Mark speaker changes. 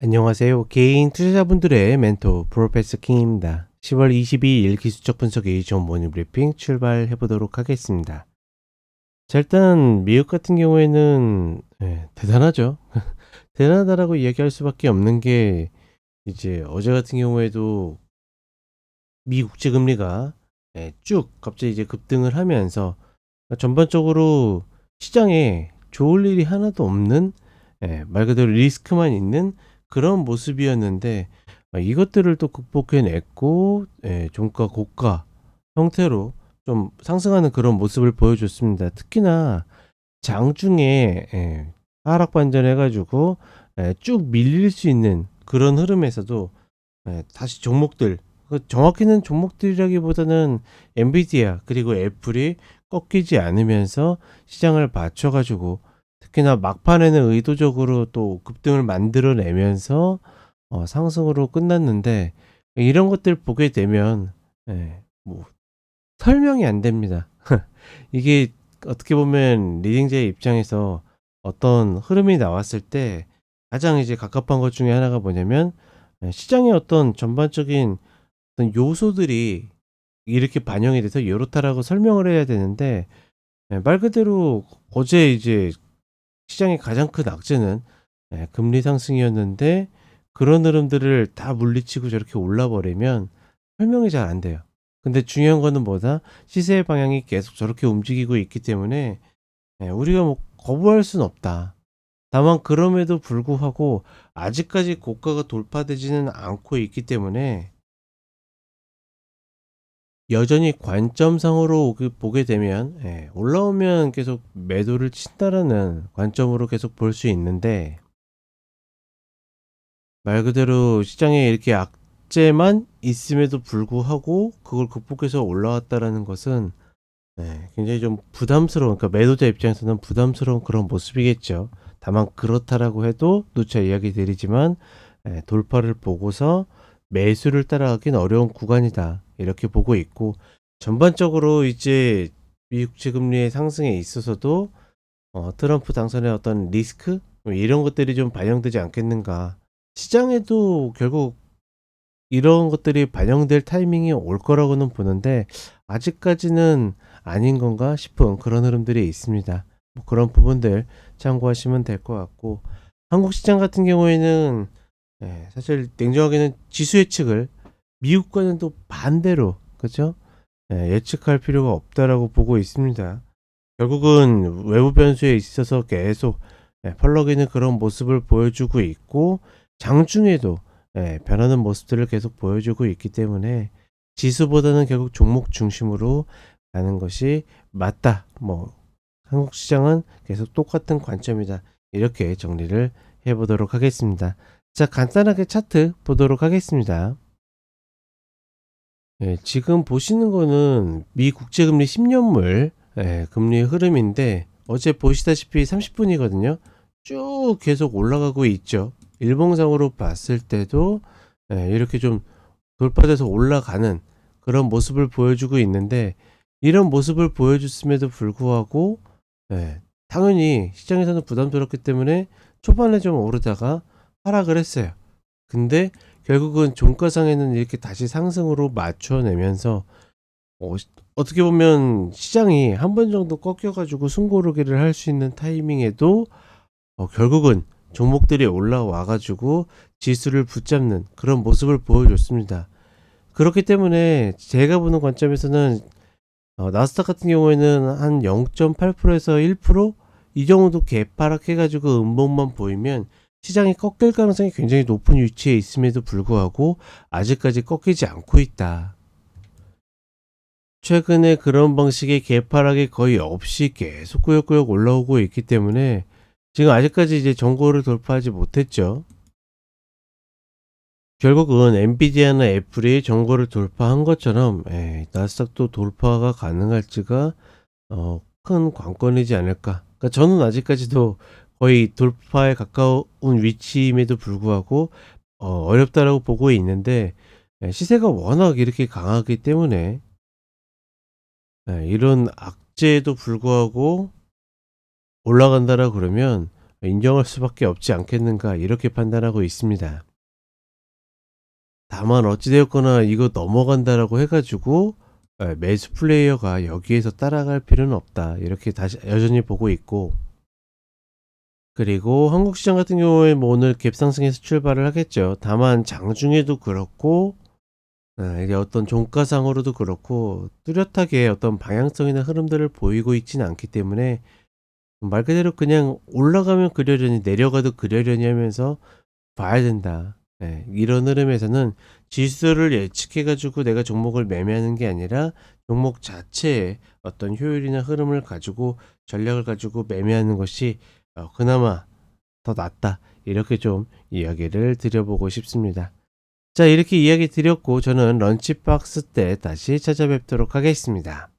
Speaker 1: 안녕하세요. 개인 투자자분들의 멘토 프로페서 킹입니다. 10월 22일 기술적 분석의 존 모닝 브리핑 출발해 보도록 하겠습니다. 자, 일단 미국 같은 경우에는 예, 대단하죠. 대단하다라고 이야기할 수밖에 없는 게 이제 어제 같은 경우에도 미 국제 금리가 예, 쭉 갑자기 이제 급등을 하면서 전반적으로 시장에 좋을 일이 하나도 없는 예, 말 그대로 리스크만 있는 그런 모습이었는데 어, 이것들을 또 극복해냈고 예, 종가 고가 형태로 좀 상승하는 그런 모습을 보여줬습니다. 특히나 장중에 예, 하락 반전해가지고 예, 쭉 밀릴 수 있는 그런 흐름에서도 예, 다시 종목들 그 정확히는 종목들이라기보다는 엔비디아 그리고 애플이 꺾이지 않으면서 시장을 맞춰가지고 특히나 막판에는 의도적으로 또 급등을 만들어내면서 어, 상승으로 끝났는데 이런 것들 보게 되면 예, 뭐 설명이 안 됩니다. 이게 어떻게 보면 리딩제의 입장에서 어떤 흐름이 나왔을 때 가장 이제 갑갑한 것 중에 하나가 뭐냐면 예, 시장의 어떤 전반적인 어떤 요소들이 이렇게 반영이 돼서 이렇다라고 설명을 해야 되는데 예, 말 그대로 어제 이제 시장의 가장 큰 악재는 예, 금리 상승이었는데 그런 흐름들을 다 물리치고 저렇게 올라버리면 설명이 잘 안 돼요. 근데 중요한 거는 뭐다? 시세의 방향이 계속 저렇게 움직이고 있기 때문에 예, 우리가 뭐 거부할 수는 없다. 다만 그럼에도 불구하고 아직까지 고가가 돌파되지는 않고 있기 때문에 여전히 관점상으로 보게 되면 예, 올라오면 계속 매도를 친다라는 관점으로 계속 볼 수 있는데 말 그대로 시장에 이렇게 악재만 있음에도 불구하고 그걸 극복해서 올라왔다라는 것은 예, 굉장히 좀 부담스러운 그러니까 매도자 입장에서는 부담스러운 그런 모습이겠죠. 다만 그렇다라고 해도 누차 이야기 드리지만 예, 돌파를 보고서 매수를 따라가긴 어려운 구간이다. 이렇게 보고 있고 전반적으로 이제 미국 지금리의 상승에 있어서도 어, 트럼프 당선의 어떤 리스크 뭐 이런 것들이 좀 반영되지 않겠는가. 시장에도 결국 이런 것들이 반영될 타이밍이 올 거라고는 보는데 아직까지는 아닌 건가 싶은 그런 흐름들이 있습니다. 뭐 그런 부분들 참고하시면 될 것 같고 한국 시장 같은 경우에는 네, 사실 냉정하게는 지수 예측을 미국과는 또 반대로 그렇죠? 예, 예측할 필요가 없다라고 보고 있습니다. 결국은 외부 변수에 있어서 계속 예, 펄럭이는 그런 모습을 보여주고 있고 장중에도 예, 변하는 모습들을 계속 보여주고 있기 때문에 지수보다는 결국 종목 중심으로 가는 것이 맞다. 뭐 한국 시장은 계속 똑같은 관점이다. 이렇게 정리를 해보도록 하겠습니다. 자, 간단하게 차트 보도록 하겠습니다. 예, 지금 보시는 거는 미 국제금리 10년물 예, 금리 흐름인데 어제 보시다시피 30분이거든요. 쭉 계속 올라가고 있죠. 일봉상으로 봤을 때도 예, 이렇게 좀 돌파돼서 올라가는 그런 모습을 보여주고 있는데 이런 모습을 보여줬음에도 불구하고 예, 당연히 시장에서는 부담스럽기 때문에 초반에 좀 오르다가 하락을 했어요. 근데 결국은 종가상에는 이렇게 다시 상승으로 맞춰내면서 어, 떻게 보면 시장이 한 번 정도 꺾여가지고 숨고르기를 할 수 있는 타이밍에도 어, 결국은 종목들이 올라와가지고 지수를 붙잡는 그런 모습을 보여줬습니다. 그렇기 때문에 제가 보는 관점에서는 어, 나스닥 같은 경우에는 한 0.8%에서 1%이 정도 개파락 해가지고 음봉만 보이면 시장이 꺾일 가능성이 굉장히 높은 위치에 있음에도 불구하고 아직까지 꺾이지 않고 있다. 최근에 그런 방식의 개파락이 거의 없이 계속 꾸역꾸역 올라오고 있기 때문에 지금 아직까지 이제 정고를 돌파하지 못했죠. 결국은 엔비디아나 애플이 정고를 돌파한 것처럼 에이, 나스닥도 돌파가 가능할지가 어, 큰 관건이지 않을까. 그러니까 저는 아직까지도 거의 돌파에 가까운 위치임에도 불구하고 어, 렵다라고 보고 있는데 예, 시세가 워낙 이렇게 강하기 때문에 예, 이런 악재에도 불구하고 올라간다라 그러면 인정할 수밖에 없지 않겠는가 이렇게 판단하고 있습니다. 다만 어찌되었거나 이거 넘어간다라고 해가지고 에, 매수 플레이어가 여기에서 따라갈 필요는 없다 이렇게 다시 여전히 보고 있고 그리고 한국 시장 같은 경우에 뭐 오늘 갭 상승에서 출발을 하겠죠. 다만 장중에도 그렇고 아, 이게 어떤 종가상으로도 그렇고 뚜렷하게 어떤 방향성이나 흐름들을 보이고 있지는 않기 때문에 말 그대로 그냥 올라가면 그러려니 내려가도 그러려니 하면서 봐야 된다. 예, 이런 흐름에서는 지수를 예측해가지고 내가 종목을 매매하는 게 아니라 종목 자체의 어떤 효율이나 흐름을 가지고 전략을 가지고 매매하는 것이 어, 그나마 더 낫다. 이렇게 좀 이야기를 드려보고 싶습니다. 자, 이렇게 이야기 드렸고 저는 런치박스 때 다시 찾아뵙도록 하겠습니다.